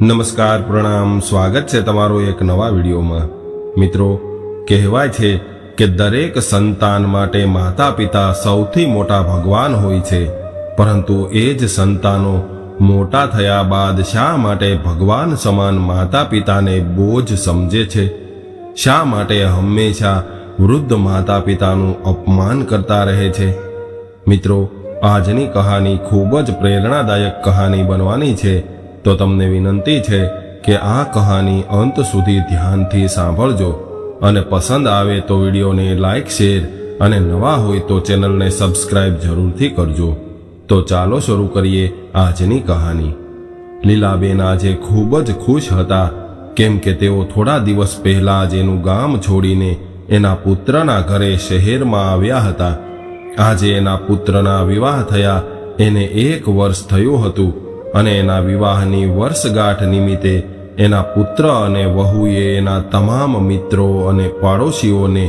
નમસ્કાર, પ્રણામ, સ્વાગત છે તમારો એક નવા વિડીયોમાં. મિત્રો, કહેવાય છે કે દરેક સંતાન માટે માતા પિતા સૌથી મોટા ભગવાન હોય છે. પરંતુ એ જ સંતાનો મોટા થયા બાદ શા માટે ભગવાન સમાન માતા પિતાને બોજ સમજે છે? શા માટે હંમેશા વૃદ્ધ માતા પિતાનું અપમાન કરતા રહે છે? મિત્રો, આજની કહાની ખૂબ જ પ્રેરણાદાયક કહાની બનવાની છે. તો તમને વિનંતી છે કે આ કહાની અંત સુધી ધ્યાનથી સાંભળજો અને પસંદ આવે તો વિડીયોને લાઇક શેર અને નવા હોય તો ચેનલને સબસ્ક્રાઇબ જરૂરથી કરજો. તો ચાલો શરૂ કરીએ આજની કહાની. લીલાબેન આજે ખૂબ જ ખુશ હતા, કેમ કે તેઓ થોડા દિવસ પહેલા જ એનું ગામ છોડીને એના પુત્રના ઘરે શહેરમાં આવ્યા હતા. આજે એના પુત્રના વિવાહ થયા, એને એક વર્ષ થયું હતું. અને એના વિવાહની વર્ષગાંઠ નિમિત્તે એના પુત્ર અને વહુએ એના તમામ મિત્રો અને પાડોશીઓને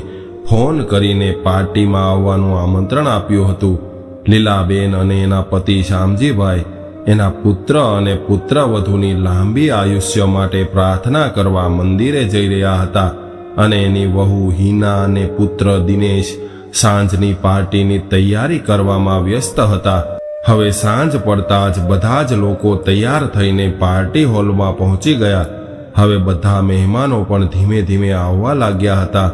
ફોન કરીને પાર્ટીમાં આવવાનું આમંત્રણ આપ્યું હતું. લીલાબેન અને એના પતિ શામજીભાઈ એના પુત્ર અને પુત્રવધુની લાંબી આયુષ્ય માટે પ્રાર્થના કરવા મંદિરે જઈ રહ્યા હતા અને એની વહુ હિના અને પુત્ર દિનેશ સાંજની પાર્ટીની તૈયારી કરવામાં વ્યસ્ત હતા. હવે સાંજ પડતા જ બધા જ લોકો તૈયાર થઈને પાર્ટી હોલમાં પહોંચી ગયા. હવે બધા મહેમાનો પણ ધીમે ધીમે આવવા લાગ્યા હતા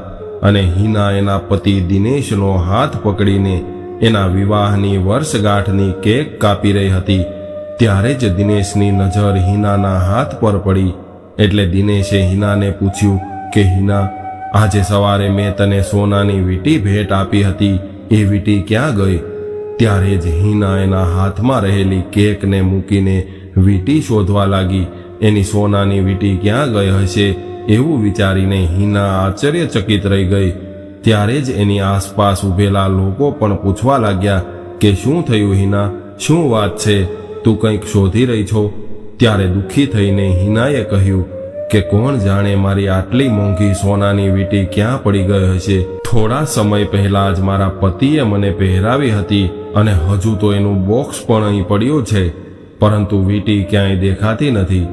અને હિના એના પતિ દિનેશનો હાથ પકડીને એના વિવાહની વર્ષગાંઠની કેક કાપી રહી હતી. ત્યારે જ દિનેશની નજર હિનાના હાથ પર પડી. એટલે દિનેશે હિનાને પૂછ્યું કે, હિના, આજે સવારે મેં તને સોનાની વીટી ભેટ આપી હતી. એ વીટી ક્યાં ગઈ? ત્યારે જ હિના એના હાથમાં રહેલી કેકને મૂકીને વીંટી શોધવા લાગી. એની સોનાની વીંટી ક્યાં ગઈ હશે એવું વિચારીને હિના આશ્ચર્યચકિત રહી ગઈ. ત્યારે જ એની આસપાસ ઊભેલા લોકો પણ પૂછવા લાગ્યા કે શું થયું હિના? શું વાત છે? તું કંઈક શોધી રહી છો? ત્યારે દુઃખી થઈને હિનાએ કહ્યું કે કોણ જાણે મારી આટલી મોંઘી સોનાની વીંટી ક્યાં પડી ગઈ હશે? થોડા સમય પહેલા જ મારા પતિએ મને પહેરાવી હતી. અને હજુ તો એનું બોક્સ પણ અહીં પડ્યું છે, પરંતુ વીંટી ક્યાંય દેખાતી નથી.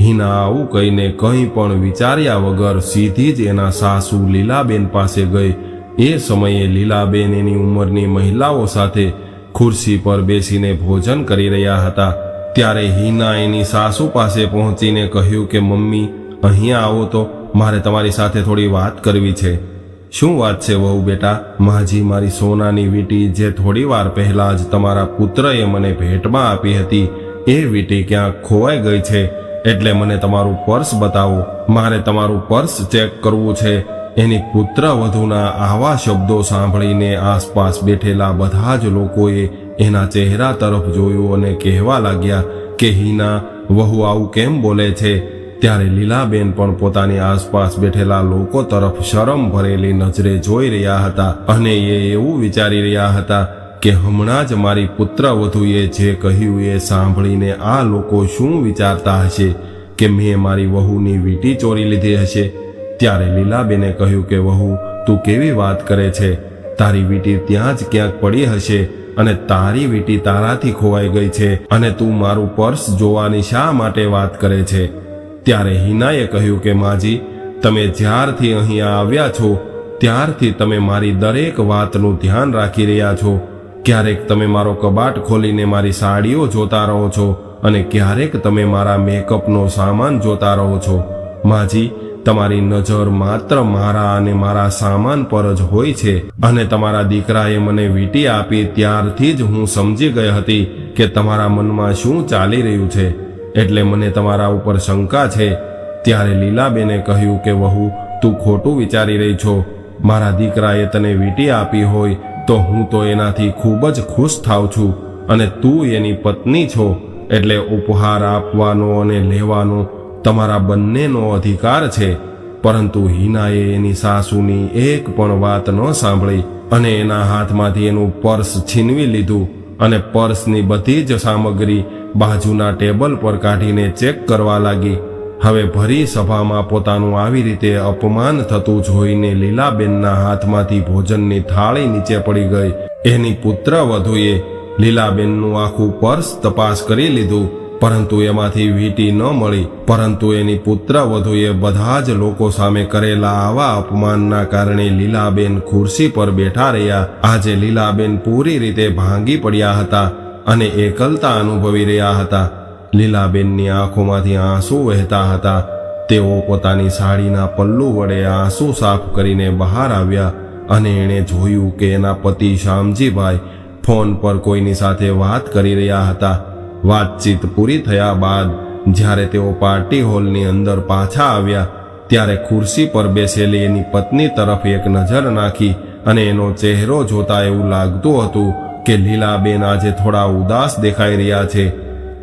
હિના આવું કહીને કંઈ પણ વિચાર્યા વગર સીધી જ એના સાસુ લીલાબેન પાસે ગઈ. એ સમયે લીલાબેન એની ઉંમરની મહિલાઓ સાથે ખુરશી પર બેસીને ભોજન કરી રહ્યા હતા. ત્યારે હિના એની સાસુ પાસે પહોંચીને કહ્યું કે, મમ્મી, અહીંયા આવો તો, મારે તમારી સાથે થોડી વાત કરવી છે. શું વાત છે વહુ બેટા? માજી મારી સોનાની વીંટી જે થોડી વાર પહેલા જ તમારા પુત્રએ મને ભેટમાં આપી હતી, એ વીંટી ક્યાંક ખોવાઈ ગઈ છે. એટલે મને તમારું પર્સ બતાવો. મારે તમારું પર્સ ચેક કરવું છે. એની પુત્ર વધુના આવા શબ્દો સાંભળીને આસપાસ બેઠેલા બધા જ લોકોએ એના ચહેરા તરફ જોયું અને કહેવા લાગ્યા કે, હિના, વહુ આવું કેમ બોલે છે? ત્યારે લીલાબેન પણ પોતાની આસપાસ બેઠેલા લોકો તરફ શરમ ભરેલી નજરે જોઈ રહ્યા હતા અને એ એવું વિચારી રહ્યા હતા કે હમણાં જ મારી પુત્ર વધુએ જે કહ્યું એ સાંભળીને આ લોકો શું વિચારતા હશે કે મેં મારી વહુની વીટી ચોરી લીધી હશે? ત્યારે લીલાબેને કહ્યું કે, વહુ, તું કેવી વાત કરે છે? તારી વીટી ત્યાં જ ક્યાંક પડી હશે અને તારી વીટી તારાથી ખોવાઈ ગઈ છે અને તું મારું પર્સ જોવાની શા માટે વાત કરે છે? ત્યારે હિનાએ કહ્યું કે, માજી, તમે જ્યારથી અહીંયા આવ્યા છો, ત્યારથી તમે મારી દરેક વાતનું ધ્યાન રાખી રહ્યા છો. ક્યારેક તમે મારો કબાટ ખોલીને મારી સાડીઓ જોતા રહો છો અને ક્યારેક તમે મારા મેકઅપનો સામાન જોતા રહો છો. માજી, તમારી નજર માત્ર મારા અને મારા સામાન પર જ હોય છે અને તમારા દીકરાએ મને વીંટી આપી ત્યારથી જ હું સમજી ગઈ હતી કે તમારા મનમાં શું ચાલી રહ્યું છે. એટલે મને તમારા ઉપર શંકા છે. ત્યારે લીલાબેને કહ્યું કે, વહુ, તું ખોટું વિચારી રહી છો. મારા દીકરાએ તને વીંટી આપી હોય તો હું તો એનાથી ખૂબ જ ખુશ થાવ છું અને તું એની પત્ની છો. એટલે ઉપહાર આપવાનો અને લેવાનો તમારા બંનેનો અધિકાર છે. પરંતુ હિનાએ એની સાસુની એક પણ વાત ન સાંભળી અને એના હાથમાંથી એનું પર્સ છીનવી લીધું. અને પર્સની બધી જ સામગ્રી બાજુના ટેબલ પર કાઢીને ચેક કરવા લાગી. હવે ભરી સભામાં પોતાનું આવી રીતે અપમાન થતું જોઈને લીલાબેનના હાથમાંથી ભોજનની થાળી નીચે પડી ગઈ. એની પુત્ર વધુએ લીલાબેનનું આખું પર્સ તપાસ કરી લીધું. પરંતુ એમાંથી વીંટી ન મળી. પરંતુ એની પુત્ર વધુએ બધા જ લોકો સામે કરેલા આવા અપમાનના કારણે લીલાબેન ખુરશી પર બેઠા રહ્યા. આજે લીલાબેન પૂરી રીતે ભાંગી પડ્યા હતા અને એકલતા અનુભવી રહ્યા હતા. લીલાબેનની આંખોમાંથી આંસુ વહેતા હતા. તેઓ પોતાની સાડીના પલ્લુ વડે આંસુ સાફ કરીને બહાર આવ્યા અને એણે જોયું કે એના પતિ શ્યામજીભાઈ ફોન પર કોઈની સાથે વાત કરી રહ્યા હતા. વાતચીત પૂરી થયા બાદ, જ્યારે તેઓ પાર્ટી હોલની અંદર પાછા આવ્યા, ત્યારે ખુરશી પર બેસેલી એની પત્ની તરફ એક નજર નાખી અને એનો ચહેરો જોતા એવું લાગતું હતું કે લીલાબેન આજે થોડા ઉદાસ દેખાઈ રહ્યા છે.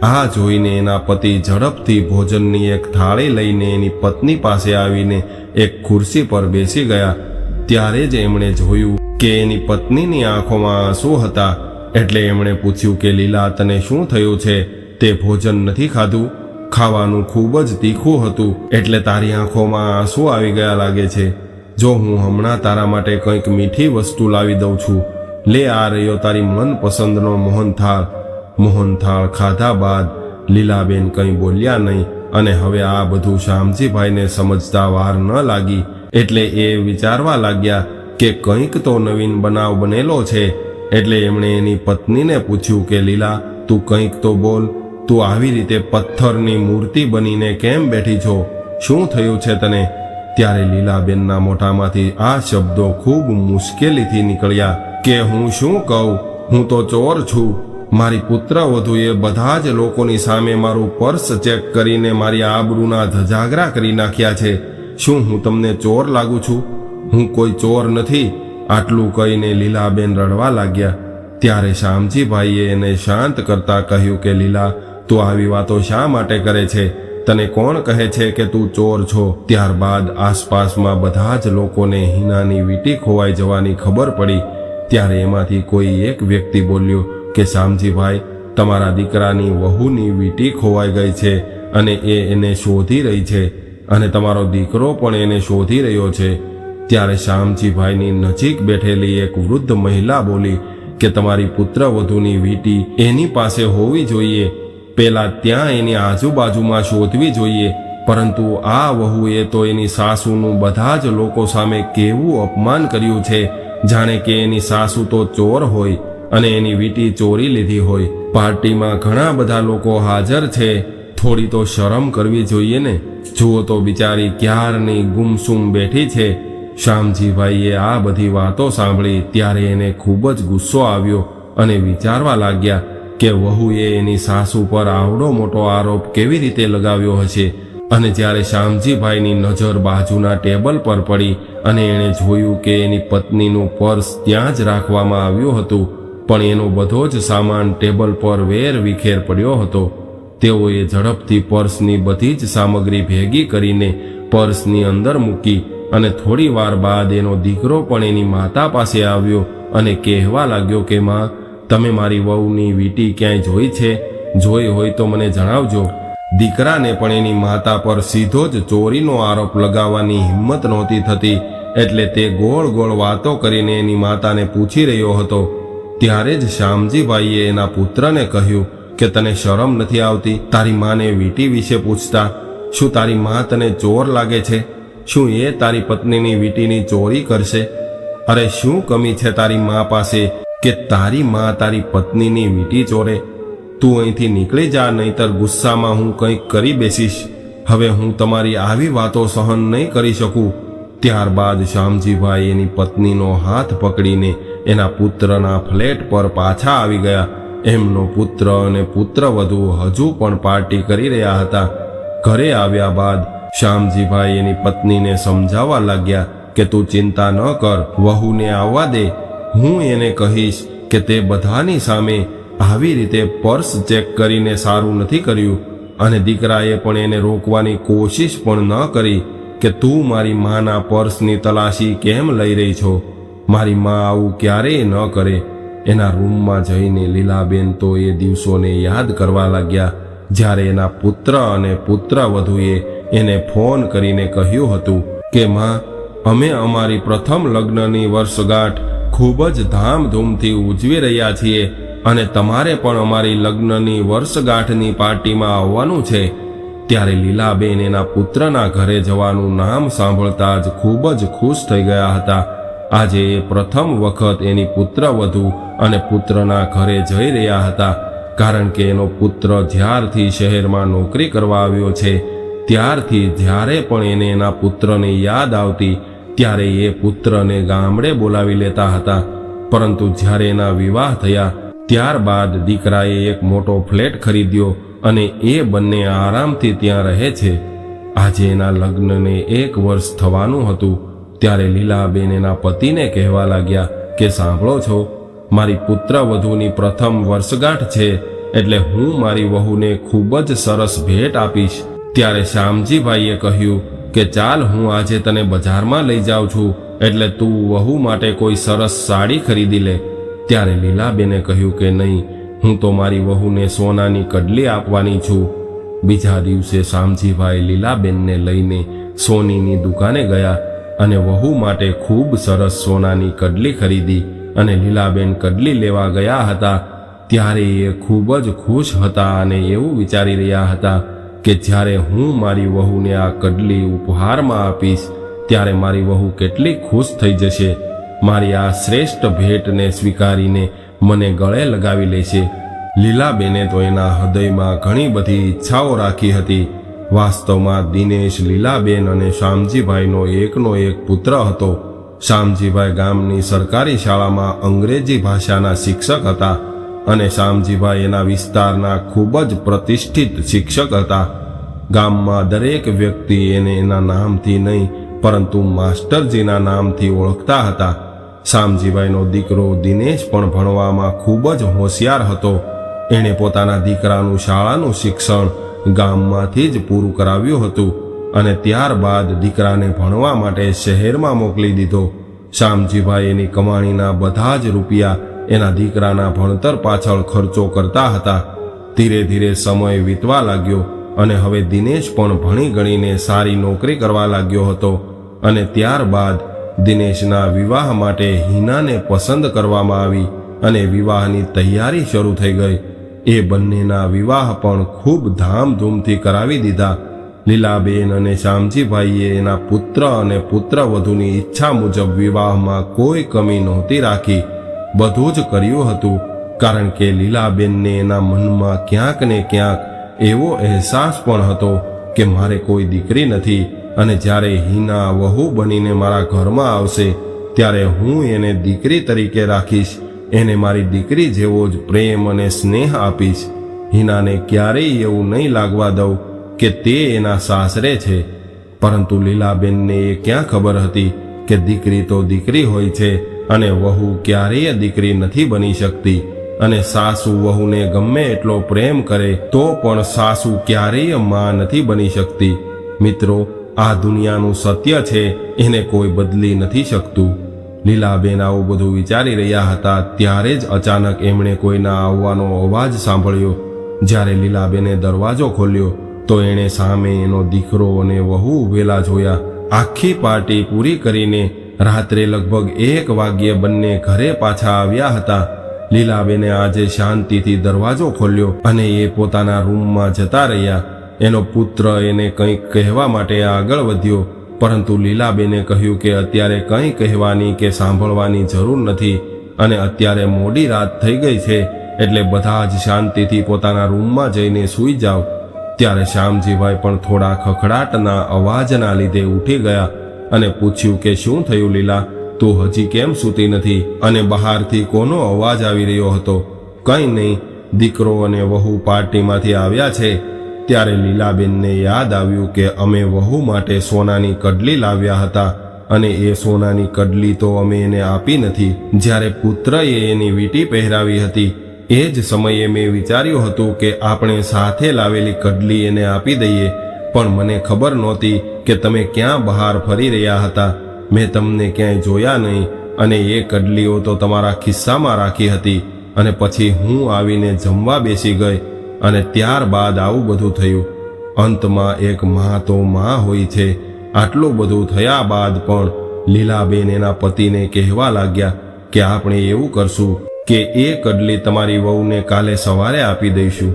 આ જોઈને એના પતિ ઝડપથી ભોજનની એક થાળી લઈને એની પત્ની પાસે આવીને એક ખુરશી પર બેસી ગયા, ત્યારે જ એમણે જોયું કે એની પત્નીની આંખોમાં આંસુ હતા એટલે એમણે પૂછ્યું કે, લીલા, તને શું થયું છે? તે ભોજન નથી ખાધું? ખાવાનું ખૂબ જ તીખું હતું, એટલે તારી આંખોમાં આંસુ આવી ગયા લાગે છે. જો હું હમણાં તારા માટે કંઈક મીઠી વસ્તુ લાવી દઉં છું, લે, આ રહ્યો તારી મનપસંદનો મોહનથાળ. મોહનથાળ ખાધા બાદ લીલાબેન કંઈ બોલ્યા નહીં, અને હવે આ બધું શ્યામજીભાઈને સમજતા વાર ન લાગી, એટલે એ વિચારવા લાગ્યા કે, કંઈક તો નવીન બનાવ બનેલો છે એટલે એમણે એની પત્નીને પૂછ્યું કે, લીલા, તું કંઈક તો બોલ. તું આવી રીતે પથ્થરની મૂર્તિ બનીને કેમ બેઠી છો? શું થયું છે તને? ત્યારે લીલાબેનના મોઢામાંથી આ શબ્દો ખૂબ મુશ્કેલીથી નીકળ્યા કે, હું શું કહું? હું તો ચોર છું. મારી પુત્ર વધુએ બધા જ લોકોની સામે મારું પર્સ ચેક કરીને મારી આબરૂના ધજાગરા કરી નાખ્યા છે. શું હું તમને ચોર લાગુ છું? હું કોઈ ચોર નથી. આટલું કહીને લીલાબેન રડવા લાગ્યા. ત્યારે શ્યામજીભાઈએ એને શાંત કરતા કહ્યું કે, લીલા, તું આવી વાતો શા માટે કરે છે? તને કોણ કહે છે કે તું ચોર છો? ત્યારબાદ આસપાસમાં બધા જ લોકોને હિનાની વીંટી ખોવાઈ જવાની ખબર પડી. ત્યારે એમાંથી કોઈ એક વ્યક્તિ બોલ્યો કે, શ્યામજીભાઈ, તમારા દીકરાની વહુની વીંટી ખોવાઈ ગઈ છે અને એ એને શોધી રહી છે અને તમારો દીકરો પણ એને શોધી રહ્યો છે. ત્યારે શ્યામજીભાઈની નજીક બેઠેલી એક વૃદ્ધ મહિલા બોલી કે તમારી પુત્રવધુની વીટી એની પાસે હોવી જોઈએ. પેલા ત્યાં એની આજુબાજુમાં શોધવી જોઈએ. પરંતુ આ વહુએ તો એની સાસુનું બધા જ લોકો સામે કેવું અપમાન કર્યું છે. જાણે કે એની સાસુ તો ચોર હોય અને એની વીટી ચોરી લીધી હોય. પાર્ટીમાં ઘણા બધા લોકો હાજર છે. થોડી તો શરમ કરવી જોઈએ ને. જુઓ તો બિચારી ક્યારની ગુમસુમ બેઠી છે. શ્યામજીભાઈએ આ બધી વાતો સાંભળી ત્યારે એને ખૂબ જ ગુસ્સો આવ્યો અને વિચારવા લાગ્યા કે વહુએ એની સાસુ પર આવડો મોટો આરોપ કેવી રીતે લગાવ્યો હશે અને જ્યારે શ્યામજીભાઈની નજર બાજુના ટેબલ પર પડી અને એણે જોયું કે એની પત્નીનું પર્સ ત્યાં જ રાખવામાં આવ્યું હતું, પણ એનો બધો જ સામાન ટેબલ પર વેર વિખેર પડ્યો હતો. તેઓએ ઝડપથી પર્સની બધી જ સામગ્રી ભેગી કરીને પર્સની અંદર મૂકી અને થોડી વાર બાદ એનો દીકરો પણ એની માતા પાસે આવ્યો અને કહેવા લાગ્યો કે, માં, તમે મારી વહુની વીંટી ક્યાંય જોઈ છે? જોઈ હોય તો મને જણાવજો. દીકરાને પણ એની માતા પર સીધો જ ચોરીનો આરોપ લગાવવાની હિંમત નહોતી થતી, એટલે તે ગોળ ગોળ વાતો કરીને એની માતાને પૂછી રહ્યો હતો. ત્યારે જ શ્યામજીભાઈએ એના પુત્રને કહ્યું કે, તને શરમ નથી આવતી? તારી માને વીંટી વિશે પૂછતા? શું તારી મા તને ચોર લાગે છે? શું એ તારી પત્નીની વીટીની ચોરી કરશે? અરે શું કમી છે તારી મા પાસે કે તારી મા તારી પત્નીની વીંટી ચોરે? તું અહીંથી નીકળી જા, નહીતર ગુસ્સામાં હું કંઈક કરી બેસીશ. હવે હું તમારી આવી વાતો સહન નહીં કરી શકું. ત્યારબાદ શ્યામજીભાઈ એની પત્નીનો હાથ પકડીને એના પુત્રના ફ્લેટ પર પાછા આવી ગયા. એમનો પુત્ર અને પુત્રવધુ હજુ પણ પાર્ટી કરી રહ્યા હતા. ઘરે આવ્યા બાદ શ્યામજીભાઈ એની પત્નીને સમજાવવા લાગ્યા કે તું ચિંતા ન કર, વહુને આવવા દે. હું એને કહીશ કે તે બધાની સામે આવી રીતે પર્સ ચેક કરીને સારું નથી કર્યું અને દીકરાએ પણ એને રોકવાની કોશિશ પણ ન કરી કે તું મારી માના પર્સની તલાશી કેમ લઈ રહી છો? મારી મા આવું ક્યારેય ન કરે. એના રૂમમાં જઈને લીલાબેન તો એ દિવસોને યાદ કરવા લાગ્યા. જ્યારે એના પુત્ર અને પુત્ર વધુએ એને ફોન કરીને કહ્યું હતું કે, માં, અમે અમારી પ્રથમ લગ્નની વર્ષગાંઠ ખૂબ જ ધામધૂમથી ઉજવી રહ્યા છીએ અને તમારે પણ અમારી લગ્નની વર્ષગાંઠની પાર્ટીમાં આવવાનું છે. ત્યારે લીલાબેન એના પુત્રના ઘરે જવાનું નામ સાંભળતા જ ખૂબ જ ખુશ થઈ ગયા હતા. આજે એ પ્રથમ વખત એની પુત્રવધુ અને પુત્રના ઘરે જઈ રહ્યા હતા, કારણ કે એનો પુત્ર જ્યારથી શહેરમાં નોકરી કરવા આવ્યો છે ત્યારથી જ્યારે પણ એને એના પુત્રને યાદ આવતી, ત્યારે એ પુત્રને ગામડે બોલાવી લેતા હતા. પરંતુ જ્યારે એના વિવાહ થયા, ત્યારબાદ દીકરાએ એક મોટો ફ્લેટ ખરીદ્યો અને એ બંને આરામથી ત્યાં રહે છે. આજે એના લગ્નને એક વર્ષ થવાનું હતું, ત્યારે લીલાબેન એના પતિને કહેવા લાગ્યા કે, સાંભળો છો, મારી પુત્રવધુની પ્રથમ વર્ષગાંઠ છે, એટલે હું મારી વહુને ખૂબ જ સરસ ભેટ આપીશ. ત્યારે શ્યામજીભાઈએ કહ્યું કે ચાલ હું આજે તને બજારમાં લઈ જાઉં છું, એટલે તું વહુ માટે કોઈ સરસ સાડી ખરીદી લે. ત્યારે લીલાબેને કહ્યું કે નહીં, હું તો મારી વહુને સોનાની કડલી આપવાની છું. બીજા દિવસે શામજીભાઈ લીલાબેનને લઈને સોનીની દુકાને ગયા અને વહુ માટે ખૂબ સરસ સોનાની કડલી ખરીદી અને લીલાબેન કડલી લેવા ગયા હતા. ત્યારે એ ખૂબ જ ખુશ હતા અને એવું વિચારી રહ્યા હતા કે જ્યારે હું મારી વહુને આ કડલી ઉપહારમાં આપીશ, ત્યારે મારી વહુ કેટલી ખુશ થઈ જશે. મારી આ શ્રેષ્ઠ ભેટને સ્વીકારીને મને ગળે લગાવી લેશે. લીલાબેને તો એના હૃદયમાં ઘણી બધી ઈચ્છાઓ રાખી હતી. વાસ્તવમાં દિનેશ લીલાબેન અને શ્યામજીભાઈનો એકનો એક પુત્ર હતો. શ્યામજીભાઈ ગામની સરકારી શાળામાં અંગ્રેજી ભાષાના શિક્ષક હતા. અને શામજીભાઈ એના વિસ્તારના ખૂબ જ પ્રતિષ્ઠિત શિક્ષક હતા. ગામમાં દરેક વ્યક્તિ એને એના નામથી નહીં, પરંતુ માસ્ટરજીના નામથી ઓળખતા હતા. શામજીભાઈનો દીકરો દિનેશ પણ ભણવામાં ખૂબ જ હોશિયાર હતો. એણે પોતાના દીકરાનું શાળાનું શિક્ષણ ગામમાંથી જ પૂરું કરાવ્યું હતું અને ત્યારબાદ દીકરાને ભણવા માટે શહેરમાં મોકલી દીધો. શામજીભાઈ એની કમાણીના બધા જ રૂપિયા એના દીકરાના ભણતર પાછળ ખર્ચો કરતા હતા. ધીરે ધીરે સમય વીતવા લાગ્યો અને હવે દિનેશ પણ ભણી ગણીને સારી નોકરી કરવા લાગ્યો હતો અને ત્યારબાદ દિનેશના વિવાહ માટે હિનાને પસંદ કરવામાં આવી અને વિવાહની તૈયારી શરૂ થઈ ગઈ. એ બંનેના વિવાહ પણ ખૂબ ધામધૂમથી કરાવી દીધા. લીલાબેન અને શ્યામજીભાઈએ એના પુત્ર અને પુત્રવધુની ઈચ્છા મુજબ વિવાહમાં કોઈ કમી નહોતી રાખી. બધું જ કર્યું હતું, કારણ કે લીલાબેનને એના મનમાં ક્યાંક ને ક્યાંક એવો અહેસાસ પણ હતો કે મારે કોઈ દીકરી નથી અને જ્યારે હિના વહુ બનીને મારા ઘરમાં આવશે, ત્યારે હું એને દીકરી તરીકે રાખીશ, એને મારી દીકરી જેવો જ પ્રેમ અને સ્નેહ આપીશ. હિનાને ક્યારેય એવું નહીં લાગવા દઉં કે તે એના સાસરે છે. પરંતુ લીલાબેનને એ ક્યાં ખબર હતી કે દીકરી તો દીકરી હોય છે અને વહુ ક્યારેય દીકરી નથી બની શકતી. અને સાસુ વહુને ગમે એટલો પ્રેમ કરે, તો પણ સાસુ ક્યારેયમાં નથી બની શકતી. મિત્રો, આ દુનિયાનું સત્ય છે, એને કોઈ બદલી નથી શકતું. લીલાબેન આવું બધું વિચારી રહ્યા હતા, ત્યારે જ અચાનક એમણે કોઈના આવવાનો અવાજ સાંભળ્યો. જ્યારે લીલાબેને દરવાજો ખોલ્યો, તો એણે સામે એનો દીકરો અને વહુ ઉભેલા જોયા. આખી પાર્ટી પૂરી કરીને રાત્રે લગભગ એક વાગ્યે બંને ઘરે પાછા આવ્યા હતા. લીલાબેને આજે શાંતિથી દરવાજો ખોલ્યો અને એ પોતાના રૂમમાં જતા રહ્યા. એનો પુત્ર એને કંઈક કહેવા માટે આગળ વધ્યો, પરંતુ લીલાબેને કહ્યું કે અત્યારે કંઈ કહેવાની કે સાંભળવાની જરૂર નથી અને અત્યારે મોડી રાત થઈ ગઈ છે, એટલે બધા જ શાંતિથી પોતાના રૂમમાં જઈને સૂઈ જાઓ. ત્યારે શ્યામજીભાઈ પણ થોડા ખખડાટના અવાજના લીધે ઉઠી ગયા. અને પૂછ્યું કે શું થયું લીલા? તું હજી કેમ સૂતી નથી? અને બહારથી કોનો અવાજ આવી રહ્યો હતો? કંઈ નહીં, દીકરો અને વહુ પાર્ટીમાંથી આવ્યા છે. ત્યારે લીલાબેનને યાદ આવ્યું કે અમે વહુ માટે સોનાની કડલી લાવ્યા હતા. અને એ સોનાની કડલી તો અમે એને આપી નથી. જ્યારે પુત્રએ એની વીંટી પહેરાવી હતી, એ જ સમયે મેં વિચાર્યું હતું કે આપણે સાથે લાવેલી કડલી એને આપી દઈએ. પણ મને ખબર નહોતી કે તમે ક્યાં બહાર ફરી રહ્યા હતા? મેં તમને ક્યાંય જોયા નહીં અને એ કડલીઓ તો તમારા ખિસ્સામાં રાખી હતી અને પછી હું આવીને જમવા બેસી ગઈ અને ત્યારબાદ આવું બધું થયું. અંતમાં એક મા તો મા હોય છે. આટલું બધું થયા બાદ પણ લીલાબેન એના પતિને કહેવા લાગ્યા કે આપણે એવું કરશું કે એ કડલી તમારી વહુને કાલે સવારે આપી દઈશું.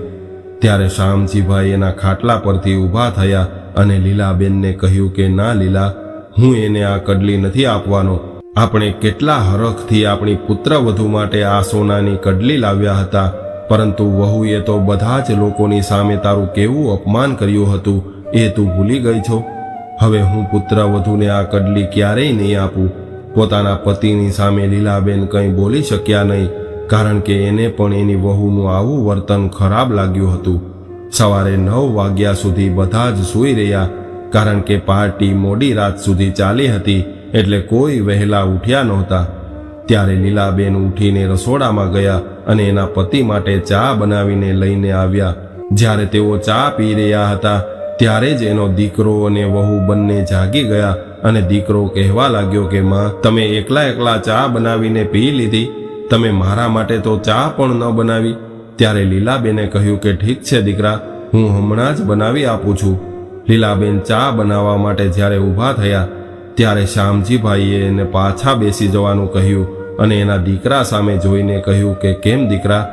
ત્યારે શ્યામજીભાઈ એના ખાટલા પરથી ઊભા થયા અને લીલાબેનને કહ્યું કે, ના લીલા, હું એને આ કડલી નથી આપવાનો. આપણે કેટલા હરખથી આપણી પુત્રવધુ માટે આ સોનાની કડલી લાવ્યા હતા. પરંતુ વહુએ તો બધા જ લોકોની સામે તારું કેવું અપમાન કર્યું હતું. એ તું ભૂલી ગઈ છો? હવે હું પુત્રવધુને આ કડલી ક્યારેય નહીં આપું. પોતાના પતિની સામે લીલાબેન કંઈ બોલી શક્યા નહીં, કારણ કે એને પણ એની વહુનું આવું વર્તન ખરાબ લાગ્યું હતું. સવારે નવ વાગ્યા સુધી બધા જ સૂઈ રહ્યા, કારણ કે પાર્ટી મોડી રાત સુધી ચાલી હતી, એટલે કોઈ વહેલા ઉઠ્યા નહોતા. ત્યારે લીલાબેન ઉઠીને રસોડામાં ગયા અને એના પતિ માટે ચા બનાવીને લઈને આવ્યા. જ્યારે તેઓ ચા પી રહ્યા હતા, ત્યારે જ એનો દીકરો અને વહુ બંને જાગી ગયા અને દીકરો કહેવા લાગ્યો કે, માં, તમે એકલા એકલા ચા બનાવીને પી લીધી. તમે મારા માટે તો ચા પણ ન બનાવી. ત્યારે લીલાબેને કહ્યું કે, ઠીક છે દીકરા, હું હમણાં જ બનાવી આપું છું. લીલાબેન ચા બનાવવા માટે જ્યારે ઊભા થયા, ત્યારે શ્યામજીભાઈએ એને પાછા બેસી જવાનું કહ્યું અને એના દીકરા સામે જોઈને કહ્યું કે, કેમ દીકરા,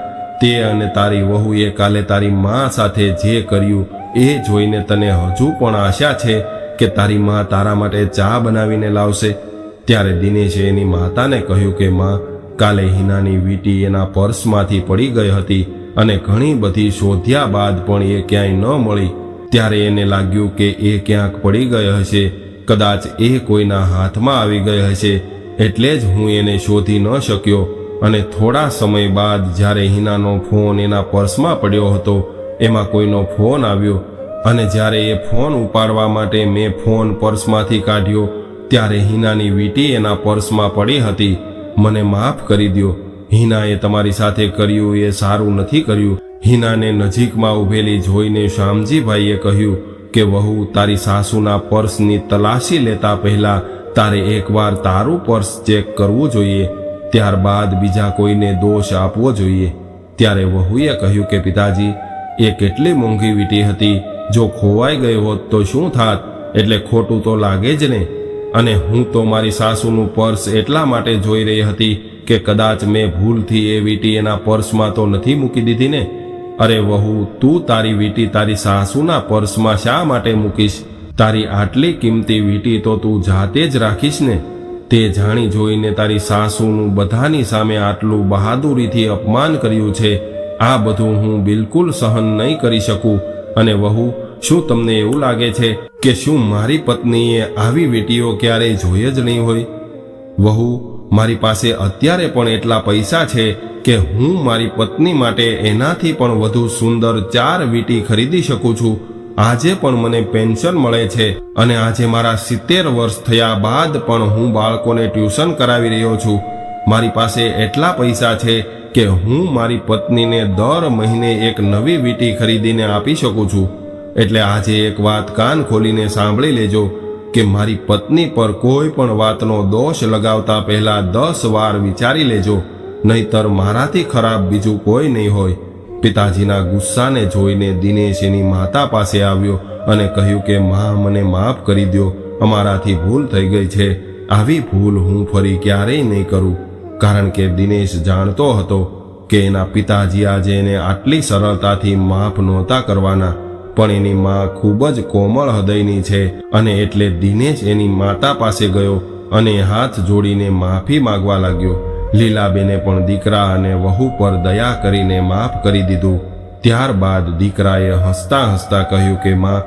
તે અને તારી વહુએ કાલે તારી મા સાથે જે કર્યું એ જોઈને તને હજુ પણ આશા છે કે તારી મા તારા માટે ચા બનાવીને લાવશે? ત્યારે દિનેશે એની માતાને કહ્યું કે, માં કાલે હિનાની વીંટી એના પર્સમાંથી પડી ગઈ હતી અને ઘણી બધી શોધ્યા બાદ પણ એ ક્યાંય ન મળી. ત્યારે એને લાગ્યું કે એ ક્યાંક પડી ગઈ હશે. કદાચ એ કોઈના હાથમાં આવી ગઈ હશે. એટલે જ હું એને શોધી ન શક્યો. અને થોડા સમય બાદ જ્યારે હિનાનો ફોન એના પર્સમાં પડ્યો હતો, એમાં કોઈનો ફોન આવ્યો. અને જ્યારે એ ફોન ઉપાડવા માટે મેં ફોન પર્સમાંથી કાઢ્યો, ત્યારે હિનાની વીંટી એના પર્સમાં પડી હતી. મને માફ કરી દ્યો. હિનાએ તમારી સાથે કર્યું એ સારું નથી કર્યું. હિનાને નજીકમાં ઊભેલી જોઈને શ્યામજીભાઈએ કહ્યું કે, વહુ, તારી સાસુના પર્સની તલાશી લેતા પહેલા તારે એકવાર તારું પર્સ ચેક કરવું જોઈએ. ત્યારબાદ બીજા કોઈને દોષ આપવો જોઈએ. ત્યારે વહુએ કહ્યું કે, પિતાજી, એ કેટલી મોંઘી વીટી હતી. જો ખોવાઈ ગઈ હોત તો શું થાત? એટલે ખોટું તો લાગે જ ને. અને હું તો મારી સાસુનું પર્સ એટલા માટે જોઈ રહી હતી કે કદાચ મેં ભૂલથી એ વીટી એના પર્સમાં તો નથી મૂકી દીધી ને? અરે વહુ, તું તારી વીટી તારી સાસુના પર્સમાં શા માટે મૂકીશ? તારી આટલી કિંમતી વીટી તો તું જાતે જ રાખીશ ને? તે જાણી જોઈને તારી સાસુનું બધાની સામે આટલું બહાદુરીથી અપમાન કર્યું છે. આ બધું હું બિલકુલ સહન નહીં કરી શકું. અને વહુ શું તમને એવું લાગે છે કે શું મારી પત્નીએ આવી વીંટીઓ ક્યારેય જોઈ જ નહીં હોય? વહુ, મારી પાસે અત્યારે પણ એટલા પૈસા છે કે હું મારી પત્ની માટે એનાથી પણ વધુ સુંદર ચાર વીટી ખરીદી શકું છું. આજે પણ મને પેન્શન મળે છે અને આજે મારા સિત્તેર વર્ષ થયા બાદ પણ હું બાળકોને ટ્યુશન કરાવી રહ્યો છું. મારી પાસે એટલા પૈસા છે કે હું મારી પત્નીને દર મહિને એક નવી વીટી ખરીદીને આપી શકું છું. એટલે આજે એક વાત કાન ખોલીને સાંભળી લેજો કે મારી પત્ની પર કોઈ પણ વાતનો દોષ લગાવતા પહેલા દસ વાર વિચારી લેજો, નહીતર મારાથી ખરાબ બીજું કોઈ નહીં હોય. પિતાજીના ગુસ્સાને જોઈને દિનેશ એની માતા પાસે આવ્યો અને કહ્યું કે, મા, મને માફ કરી દો અમારાથી ભૂલ થઈ ગઈ છે. આવી ભૂલ હું ફરી ક્યારેય નહીં કરું. કારણ કે દિનેશ જાણતો હતો કે એના પિતાજી આજે એને આટલી સરળતાથી માફ નહોતા કરવાના. પણ એની માં ખૂબ જ કોમળ હૃદયની છે અને એટલે દિનેશ એની માતા પાસે ગયો અને હાથ જોડીને માફી માંગવા લાગ્યો. લીલાબેને પણ દીકરા અને વહુ પર દયા કરીને માફ કરી દીધું. ત્યારબાદ દીકરાએ હસતા હસતા કહ્યું કે, માં,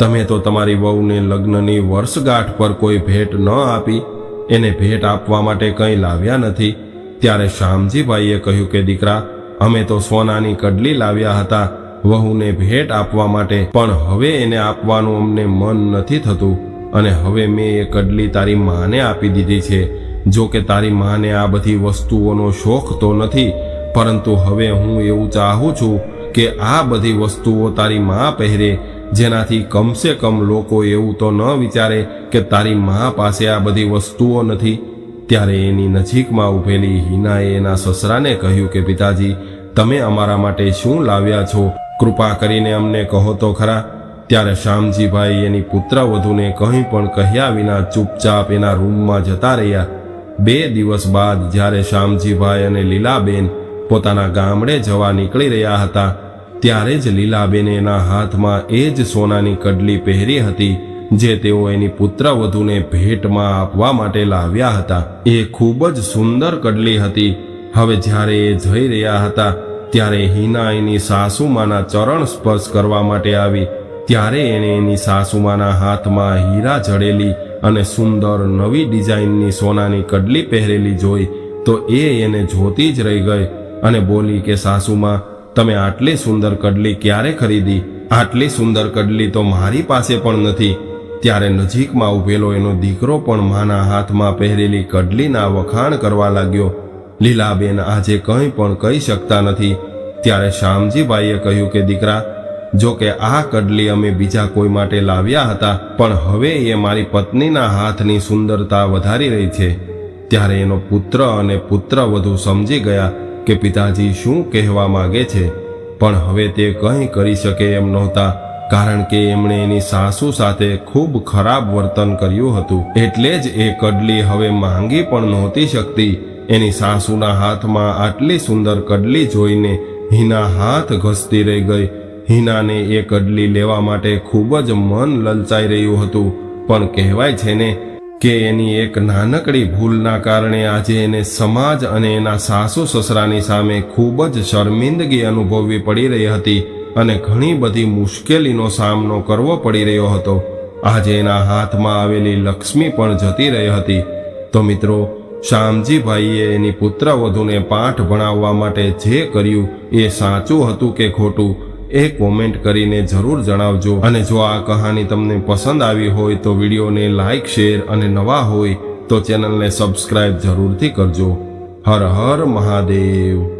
તમે તો તમારી વહુને લગ્નની વર્ષગાંઠ પર કોઈ ભેટ ન આપી. એને ભેટ આપવા માટે કંઈ લાવ્યા નથી. ત્યારે શ્યામજીભાઈએ કહ્યું કે, દીકરા, અમે તો સોનાની કડલી લાવ્યા હતા. વહુને ભેટ આપવા માટે. પણ હવે એને આપવાનું અમને મન નથી થતું અને હવે મેં એ કડલી તારી માને આપી દીધી છે. જો કે તારી માને આ બધી વસ્તુઓનો શોખ તો નથી, પરંતુ હવે હું એવું ચાહું છું કે આ બધી વસ્તુઓ તારી મા પહેરે, જેનાથી કમસે કમ લોકો એવું તો ન વિચારે કે તારી મા પાસે આ બધી વસ્તુઓ નથી. ત્યારે એની નજીકમાં ઊભેલી હિનાએ એના સસરાને કહ્યું કે, પિતાજી, તમે અમારા માટે શું લાવ્યા છો? કૃપા કરીને અમને કહો તો ખરા. ત્યારે શ્યામજીભાઈ એની પુત્રવધૂને કંઈ પણ કહ્યા વિના ચૂપચાપ એના રૂમમાં જતા રહ્યા. બે દિવસ બાદ જ્યારે શ્યામજીભાઈ અને લીલાબેન પોતાના ગામડે જવા નીકળી રહ્યા હતા, ત્યારે જ લીલાબેને એના હાથમાં એ જ સોનાની કડલી પહેરી હતી, જે તેઓ એની પુત્રવધૂને ભેટમાં આપવા માટે લાવ્યા હતા. એ ખૂબ જ સુંદર કડલી હતી. હવે જ્યારે એ જઈ રહ્યા હતા ત્યારે હિના એની સાસુમાના ચરણ સ્પર્શ કરવા માટે આવી. ત્યારે એણે એની સાસુમાના હાથમાં હીરા જડેલી અને સુંદર નવી ડિઝાઇનની સોનાની કડલી પહેરેલી જોઈ, તો એ એને જોતી જ રહી ગઈ અને બોલી કે, સાસુમાં, તમે આટલી સુંદર કડલી ક્યારે ખરીદી? આટલી સુંદર કડલી તો મારી પાસે પણ નથી. ત્યારે નજીકમાં ઉભેલો એનો દીકરો પણ માના હાથમાં પહેરેલી કડલીના વખાણ કરવા લાગ્યો. લીલાબેન આજે કંઈ પણ કહી શકતા નથી. ત્યારે શ્યામજીભાઈએ કહ્યું કે, દીકરા, જો કે આ કડલી અમે બીજા કોઈ માટે લાવ્યા હતા, પણ હવે એ મારી પત્નીના હાથની સુંદરતા વધારી રહી છે. ત્યારે એનો પુત્ર અને પુત્ર વધુ સમજી ગયા કે પિતાજી શું કહેવા માગે છે. પણ હવે તે કંઈ કરી શકે એમ નહોતા, કારણ કે એમણે એની સાસુ સાથે ખૂબ ખરાબ વર્તન કર્યું હતું. એટલે જ એ કડલી હવે માંગી પણ નહોતી શકતી. એની સાસુના હાથમાં આટલી સુંદર કડલી જોઈને હિના હાથ ઘસતી રહી ગઈ. હિનાને એ કડલી લેવા માટે ખૂબ જ મન લલચાઈ રહ્યું હતું. પણ કહેવાય છે ને કે એની એક નાનકડી ભૂલના કારણે આજે એને સમાજ અને એના સાસુ સસરાની સામે ખૂબ જ શર્મિંદગી અનુભવવી પડી રહી હતી અને ઘણી બધી મુશ્કેલીનો સામનો કરવો પડી રહ્યો હતો. આજે એના હાથમાં આવેલી લક્ષ્મી પણ જતી રહી હતી. તો મિત્રો શ્યામજીભાઈએ એની પુત્રવધૂને પાઠ ભણાવવા માટે જે કર્યું એ સાચું હતું કે ખોટું, એ કોમેન્ટ કરીને જરૂર જણાવજો. અને જો આ કહાની તમને પસંદ આવી હોય તો વિડીયોને લાઇક શેર અને નવા હોય તો ચેનલને સબસ્ક્રાઇબ જરૂરથી કરજો. હર હર મહાદેવ.